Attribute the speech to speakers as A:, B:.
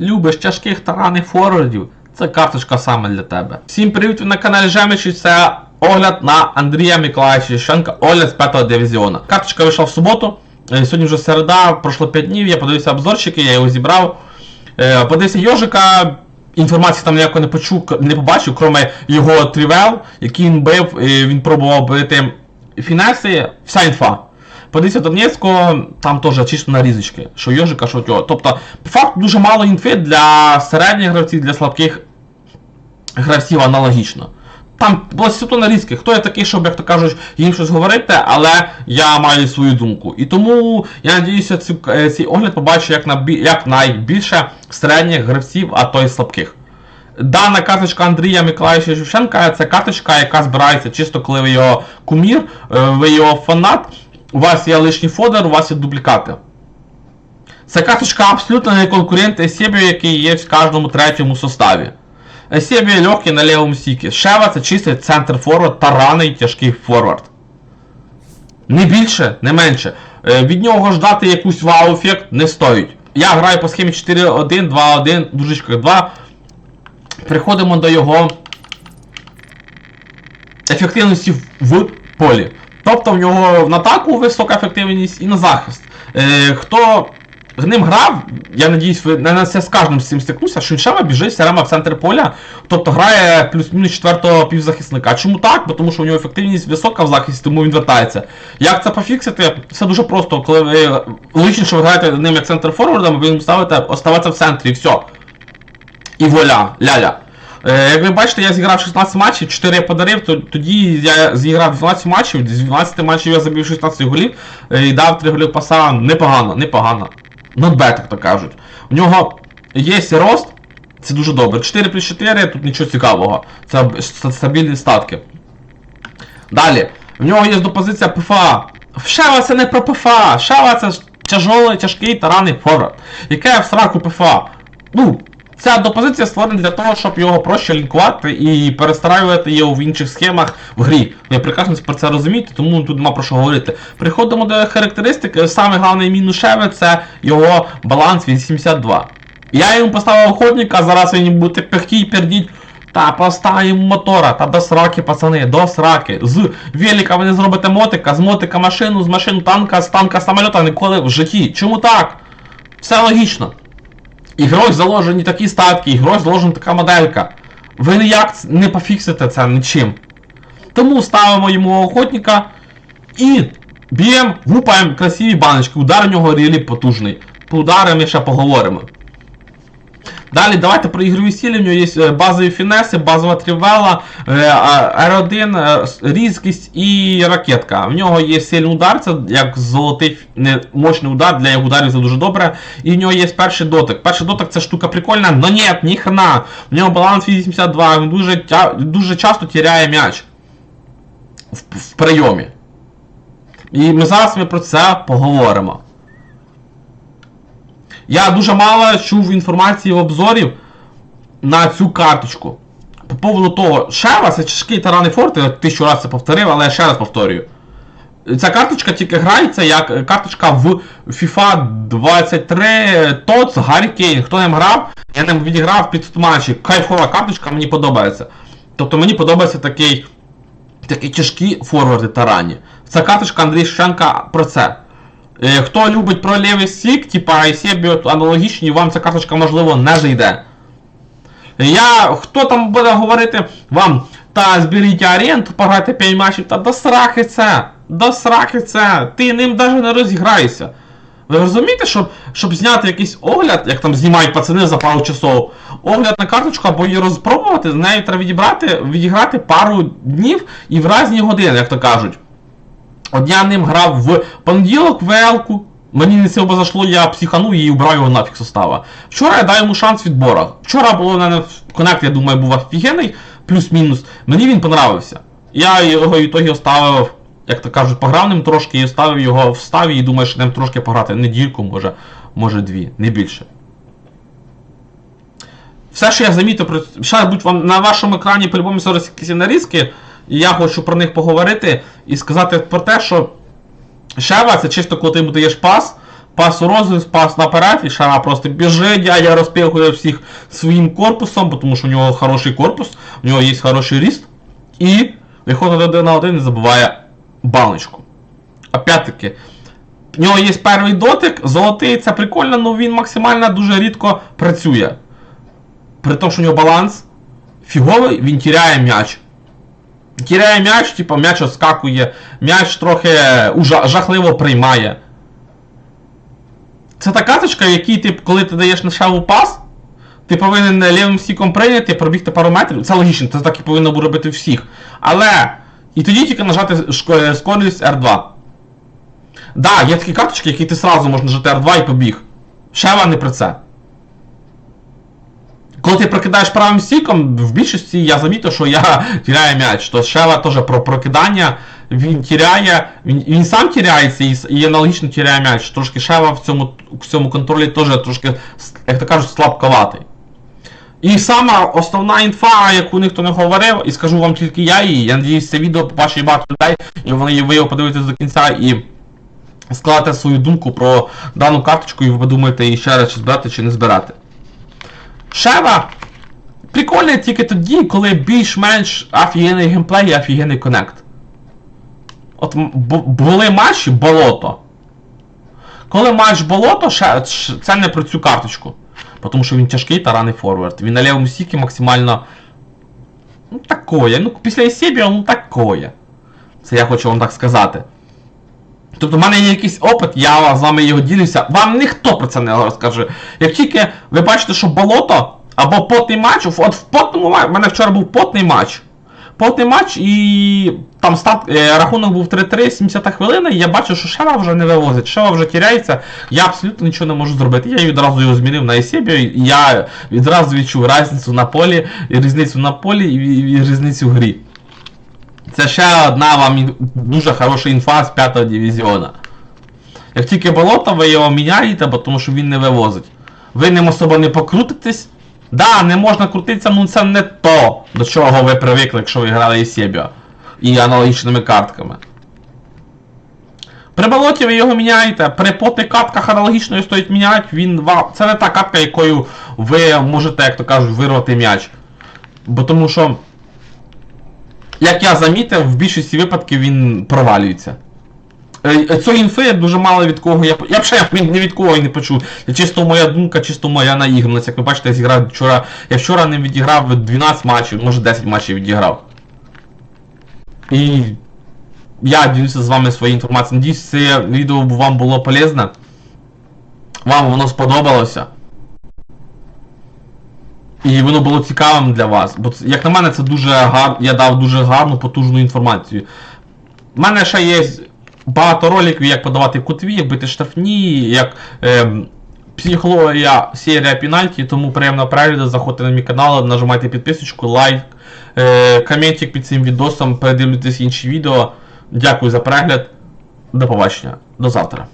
A: Любиш тяжких тараних форвардів? Це карточка саме для тебе. Всім привіт на каналі Жемичі. Це огляд на Андрія Миколаївича Ющенка, огляд з 5-го дивізіону. Карточка вийшла в суботу. е, Сьогодні вже середа, пройшло 5 днів, я подивився обзорчики, я його зібрав. Е, Подивився Йожика. Інформації там ніякої не почув, не побачив, крім його трівел, який він бив, він пробував бити фінеси, вся інфа. Подивіться Донецького, там теж чисто нарізочки, що Йожика, що тього. Тобто, по факту дуже мало інфи для середніх гравців, для слабких гравців аналогічно. Там було суто нарізки. Хто я такий, щоб, як то кажуть, їм щось говорити, але я маю свою думку. І тому я надіюся, цю, е, цей огляд побачу як, на, як найбільше середніх гравців, а то й слабких. Дана карточка Андрія Миколаївича Шевченка це карточка, яка збирається чисто, коли ви його кумір, е, ви його фанат, у вас є лишній фодер, у вас є дублікати. Це карточка абсолютно не конкурент Есебію, який є в кожному третьому составі. Есебія легкий на лівому стікі. Шева це чистий центр форвард та раний тяжкий форвард. Не більше, не менше. Е, Від нього ждати якусь вау-ефект не стоїть. Я граю по схемі 4-1, 2-1, дужечках 2. Приходимо до його ефективності в полі. Тобто в нього в атаку висока ефективність і на захист. Е, хто ним грав, я надіюсь, ви не на це з кожним з цим стикнувся, що Іншева біжить все в центр поля, тобто грає плюс-мінус четвертого півзахисника. Чому так? Бо Тому що у нього ефективність висока в захисті, тому він вертається. Як це пофіксити? Все дуже просто, коли ви логічно, що ви граєте ним як центр форвардом, ви їм ставите оставатися в центрі і все. І воля, ляля. Е, як ви бачите, я зіграв 16 матчів, 4 я подарив, то, тоді я зіграв 12 матчів, з 12 матчів я забив 16 голів е, і дав 3 голів паса непогано, непогано. Not bad, як то кажуть. У нього є рост, це дуже добре. 4 плюс 4, тут нічого цікавого. Це стабільні статки. Далі, в нього є допозиція ПФА. Шева це не про ПФА, Шева це тяжолий, тяжкий таранний форвард. Яке в сраку ПФА? Ну, ця допозиція створена для того, щоб його проще лінкувати і перестраювати його в інших схемах в грі. Ви прекрасно про це розумієте, тому тут нема про що говорити. Приходимо до характеристик. Саме головний мінус Шеви це його баланс 82. Я йому поставив охотника, зараз він буде пихтій пердіть. Та поставимо мотора, та до сраки, пацани, до сраки. З велика ви не зробите мотика, з мотика машину, з машин танка, з танка самоліта ніколи в житті. Чому так? Все логічно. Ігрою заложені такі статки, ігрок заложена така моделька. Ви ніяк не пофіксите це нічим. Тому ставимо йому охотника і б'ємо, вупаємо красиві баночки. Удар у нього рілі потужний. По ударам ми ще поговоримо. Далі давайте про ігрові стилі. В нього є е, базові фінеси, базова трівела, е, R1, е, різкість і ракетка. В нього є сильний удар, це як золотий мощний удар, для його ударів це дуже добре. І в нього є перший дотик. Перший дотик це штука прикольна, но ні, ні. В нього баланс 82, він дуже, дуже часто тіряє м'яч в, в прийомі. І ми зараз ми про це поговоримо. Я дуже мало чув інформації в обзорів на цю карточку. По поводу того, Шева це тяжкий тараний форт, я тисячу разів це повторив, але я ще раз повторюю. Ця карточка тільки грається як карточка в FIFA 23 TOTS Гаррі Кейн. Хто ним грав, я ним відіграв під матчі. Кайфова карточка, мені подобається. Тобто мені подобається такий, такі тяжкі форварди тарані. Ця карточка Андрій Шевченка про це. Е, Хто любить про лівий стік, типа ICB аналогічні, вам ця карточка можливо не зайде. Я, хто там буде говорити вам, та зберіть оренду, пограйте 5 матчів, та до сраки це, до сраки це, ти ним навіть не розіграєшся. Ви розумієте, щоб, щоб зняти якийсь огляд, як там знімають пацани за пару часов, огляд на карточку або її розпробувати, з нею треба відібрати, відіграти пару днів і в різні години, як то кажуть. От я ним грав в понеділок в. Мені не сильно зашло, я психанув і убрав його нафіг состава. Вчора я дав йому шанс в відборах. Вчора було мене коннект, я думаю, був офігенний, плюс-мінус. Мені він понравився. Я його ітогі оставив, як то кажуть, пограв ним трошки і оставив його в ставі і думаю, що ним трошки пограти недільку, може, може дві, не більше. Все, що я замітив, ще будь вам на вашому екрані по-любому зараз якісь нарізки, і я хочу про них поговорити і сказати про те, що Шева це чисто коли ти йому даєш пас, пас у розвиток, пас наперед, і Шара просто біжить, дядя розпихує всіх своїм корпусом, тому що у нього хороший корпус, у нього є хороший ріст. І виходить один на один і забиває баночку. Опять-таки, в нього є перший дотик, золотий, це прикольно, але він максимально дуже рідко працює. При тому, що у нього баланс фіговий, він тіряє м'яч. Тіряє м'яч, типу, м'яч оскакує, м'яч трохи жахливо приймає. Це та каточка, в якій коли ти даєш на шаву пас, ти повинен лівим стіком прийняти, пробігти пару метрів. Це логічно, це так і повинно було робити всіх. Але. І тоді тільки нажати шк- скорість R2. Да, є такі карточки, які ти сразу можеш нажати R2 і побіг. Шева не про це. Коли ти прокидаєш правим стіком, в більшості я замітив, що я тіряю м'яч. То Шева теж про прокидання, він тіряє, він, він сам тіряється і, і аналогічно тіряє м'яч. Трошки Шева в цьому, в цьому контролі теж трошки, як то кажуть, слабковатий. І сама основна інфа, яку ніхто не говорив, і скажу вам тільки я її. Я надіюсь, це відео побачить багато людей, і вони ви його подивитесь до кінця і складете свою думку про дану карточку, і ви подумаєте її ще раз чи збирати, чи не збирати. Шева прикольний тільки тоді, коли більш-менш офігенний геймплей і офігенний коннект. От були матчі болото. Коли матч болото, це не про цю карточку. Тому що він тяжкий тараний форвард. Він на лівому стікі максимально. Ну, такое. Ну, після Ісебіо, ну такое. Це я хочу вам так сказати. Тобто в мене є якийсь опит, я з вами його ділюся. Вам ніхто про це не розкаже. Як тільки ви бачите, що болото або потний матч, от в потному матчі, в мене вчора був потний матч. Потний матч і там стат, е, рахунок був 3-3, 70 хвилина, і я бачу, що Шева вже не вивозить, Шева вже тіряється, я абсолютно нічого не можу зробити. Я відразу його змінив на Есебіо, я відразу відчув різницю на полі, і різницю на полі і різницю в грі. Це ще одна вам дуже хороша інфа з 5 дивізіона. Як тільки болото, ви його міняєте, бо тому що він не вивозить. Ви ним особо не покрутитесь. Да, не можна крутитися, ну це не то, до чого ви привикли, якщо ви грали Єсебіо. І аналогічними картками. При болоті ви його міняєте, при потних катках аналогічно стоїть міняти, він вам. Це не та катка, якою ви можете, як то кажуть, вирвати м'яч. Бо тому що. Як я замітив, в більшості випадків він провалюється. Е, Цього інфи дуже мало від кого я. Я ще ні від кого і не почув. Чисто моя думка, чисто моя наіграність. Як ви бачите, я зіграв вчора. Я вчора не відіграв 12 матчів, може 10 матчів відіграв. І я ділюся з вами своєю інформацією. Надіюсь, це відео вам було полезне. Вам воно сподобалося. І воно було цікавим для вас. Бо як на мене, це дуже гар... я дав дуже гарну, потужну інформацію. У мене ще є багато роликів, як подавати кутові, як бити штрафні, як ем, психологія серія пенальті, тому приємного перегляду, заходьте на мій канал, нажимайте підписочку, лайк, е, коментик під цим відосом, передивлюйтесь інші відео. Дякую за перегляд. До побачення. До завтра.